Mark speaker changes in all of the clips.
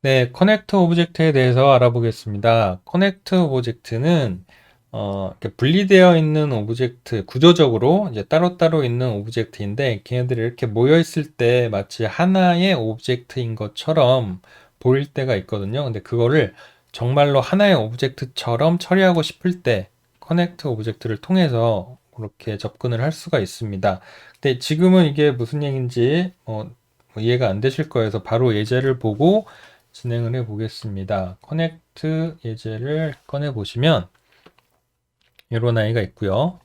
Speaker 1: 네, 커넥트 오브젝트에 대해서 알아보겠습니다. 커넥트 오브젝트는 어, 이렇게 분리되어 있는 오브젝트, 구조적으로 이제 따로따로 있는 오브젝트인데, 걔네들이 이렇게 모여 있을 때 마치 하나의 오브젝트인 것처럼 보일 때가 있거든요. 근데 그거를 정말로 하나의 오브젝트처럼 처리하고 싶을 때, 커넥트 오브젝트를 통해서 그렇게 접근을 할 수가 있습니다. 근데 지금은 이게 무슨 얘기인지 어, 뭐 이해가 안 되실 거여서 바로 예제를 보고 진행을 해 보겠습니다. 커넥트 예제를 꺼내 보시면 이런 아이가 있고요.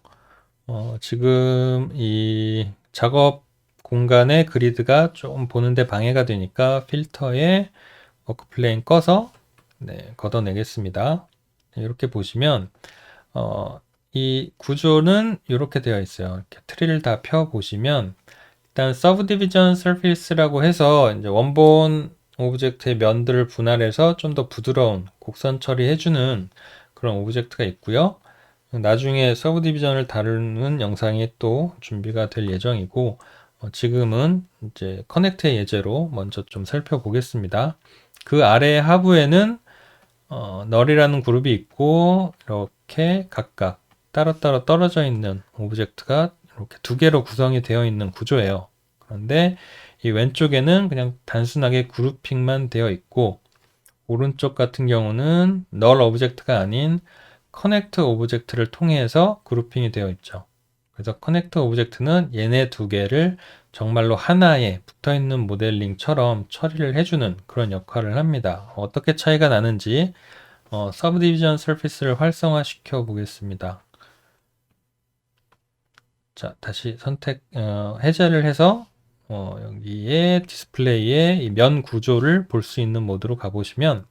Speaker 1: 어, 지금 이 작업 공간의 그리드가 좀 보는데 방해가 되니까 필터에 워크 플레인 꺼서 네, 걷어내겠습니다. 이렇게 보시면 어, 이 구조는 이렇게 되어 있어요. 이렇게 트리를 다 펴 보시면 일단 서브디비전 서피스라고 해서 이제 원본 오브젝트의 면들을 분할해서 좀 더 부드러운 곡선 처리해주는 그런 오브젝트가 있고요. 나중에 서브 디비전을 다루는 영상이 또 준비가 될 예정이고 어, 지금은 이제 커넥트의 예제로 먼저 좀 살펴보겠습니다. 그 아래 하부에는 어, 널이라는 그룹이 있고 이렇게 각각 따로따로 떨어져 있는 오브젝트가 이렇게 두 개로 구성이 되어 있는 구조예요. 그런데 이 왼쪽에는 그냥 단순하게 그룹핑만 되어 있고 오른쪽 같은 경우는 널 오브젝트가 아닌 커넥트 오브젝트를 통해서 그룹핑이 되어 있죠. 그래서 커넥트 오브젝트는 얘네 두 개를 정말로 하나에 붙어 있는 모델링처럼 처리를 해주는 그런 역할을 합니다. 어떻게 차이가 나는지 어, 서브디비전 서피스를 활성화시켜 보겠습니다. 자, 다시 선택 어, 해제를 해서 어, 여기에 디스플레이에 이면 구조를 볼 수 있는 모드로 가보시면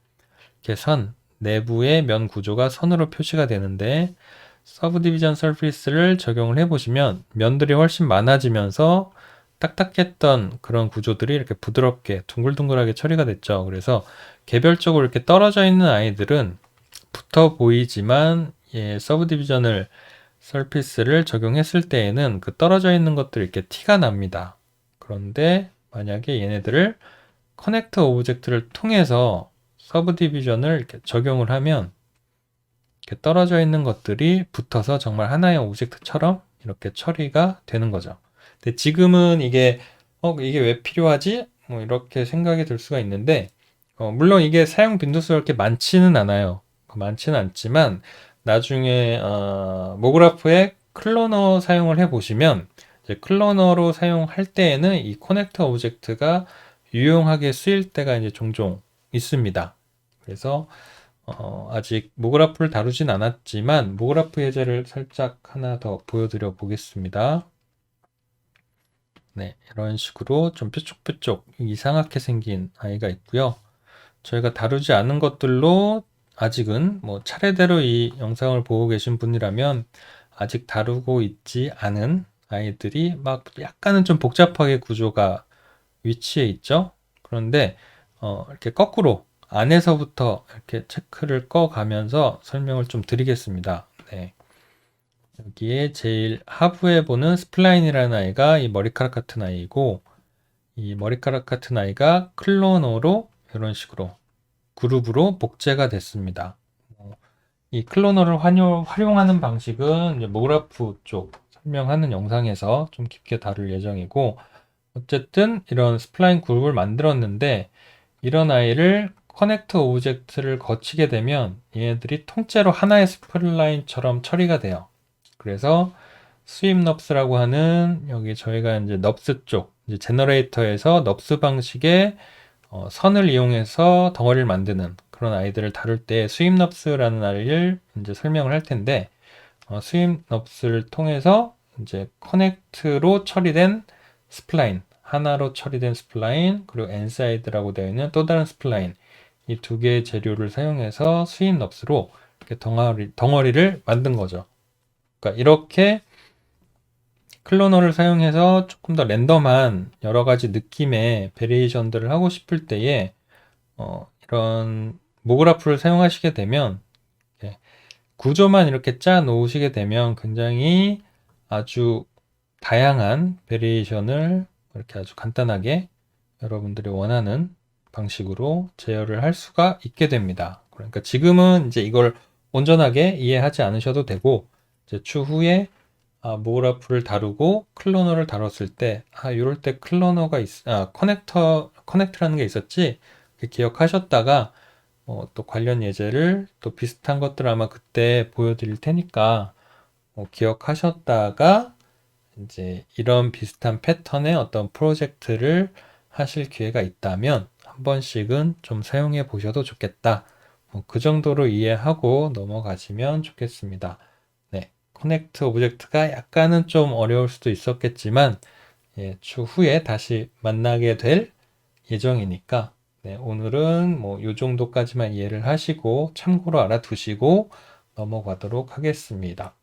Speaker 1: 이렇게 선 내부의 면 구조가 선으로 표시가 되는데 서브 디비전 서피스를 적용을 해보시면 면들이 훨씬 많아지면서 딱딱했던 그런 구조들이 이렇게 부드럽게 둥글둥글하게 처리가 됐죠. 그래서 개별적으로 이렇게 떨어져 있는 아이들은 붙어 보이지만 예, 서브 디비전을 서피스를 적용했을 때에는 그 떨어져 있는 것들이 이렇게 티가 납니다. 그런데 만약에 얘네들을 커넥터 오브젝트를 통해서 서브 디비전을 이렇게 적용을 하면 이렇게 떨어져 있는 것들이 붙어서 정말 하나의 오브젝트처럼 이렇게 처리가 되는 거죠. 근데 지금은 이게 어 이게 왜 필요하지? 뭐 이렇게 생각이 들 수가 있는데 어, 물론 이게 사용 빈도수가 그렇게 많지는 않아요. 많지는 않지만 나중에 어, 모그라프에 클로너 사용을 해 보시면 클로너로 사용할 때에는 이 커넥터 오브젝트가 유용하게 쓰일 때가 이제 종종 있습니다. 그래서 어, 아직 모그라프를 다루진 않았지만 모그라프 예제를 살짝 하나 더 보여드려 보겠습니다. 네, 이런 식으로 좀 뾰족뾰족 이상하게 생긴 아이가 있고요. 저희가 다루지 않은 것들로 아직은 뭐 차례대로 이 영상을 보고 계신 분이라면 아직 다루고 있지 않은 아이들이 막 약간은 좀 복잡하게 구조가 위치해 있죠. 그런데 어, 이렇게 거꾸로 안에서부터 이렇게 체크를 꺼 가면서 설명을 좀 드리겠습니다. 네. 여기에 제일 하부에 보는 스플라인이라는 아이가 이 머리카락 같은 아이고 이 머리카락 같은 아이가 클로너로 이런 식으로 그룹으로 복제가 됐습니다. 어, 이 클로너를 활용하는 방식은 모그라프 쪽 설명하는 영상에서 좀 깊게 다룰 예정이고 어쨌든 이런 스플라인 그룹을 만들었는데 이런 아이를 커넥터 오브젝트를 거치게 되면 얘네들이 통째로 하나의 스플라인처럼 처리가 돼요. 그래서 스윕 넙스라고 하는 여기 저희가 이제 넙스 쪽 이제 제너레이터에서 넙스 방식의 어, 선을 이용해서 덩어리를 만드는 그런 아이들을 다룰 때 스윕 넙스라는 아이를 이제 설명을 할 텐데 어, 스윕 넙스를 통해서 이제 커넥트로 처리된 스플라인 하나로 처리된 스플라인 그리고 엔사이드라고 되어 있는 또 다른 스플라인 이 두 개의 재료를 사용해서 스윕 넙스로 이렇게 덩어리, 덩어리를 만든 거죠. 그러니까 이렇게 클로너를 사용해서 조금 더 랜덤한 여러 가지 느낌의 베리에이션들을 하고 싶을 때에 어, 이런 모그라프를 사용하시게 되면 구조만 이렇게 짜 놓으시게 되면 굉장히 아주 다양한 베리에이션을 이렇게 아주 간단하게 여러분들이 원하는 방식으로 제어를 할 수가 있게 됩니다. 그러니까 지금은 이제 이걸 온전하게 이해하지 않으셔도 되고 이제 추후에 아, 모그라프를 다루고 클로너를 다뤘을 때, 아, 이럴 때 클로너가 있, 아, 커넥터, 커넥트라는 게 있었지? 기억하셨다가, 어, 또 관련 예제를 또 비슷한 것들 아마 그때 보여드릴 테니까, 어, 기억하셨다가, 이제 이런 비슷한 패턴의 어떤 프로젝트를 하실 기회가 있다면, 한 번씩은 좀 사용해 보셔도 좋겠다. 뭐 그 정도로 이해하고 넘어가시면 좋겠습니다. 네, 커넥트 오브젝트가 약간은 좀 어려울 수도 있었겠지만 예, 추후에 다시 만나게 될 예정이니까 네, 오늘은 뭐 이 정도까지만 이해를 하시고 참고로 알아두시고 넘어가도록 하겠습니다.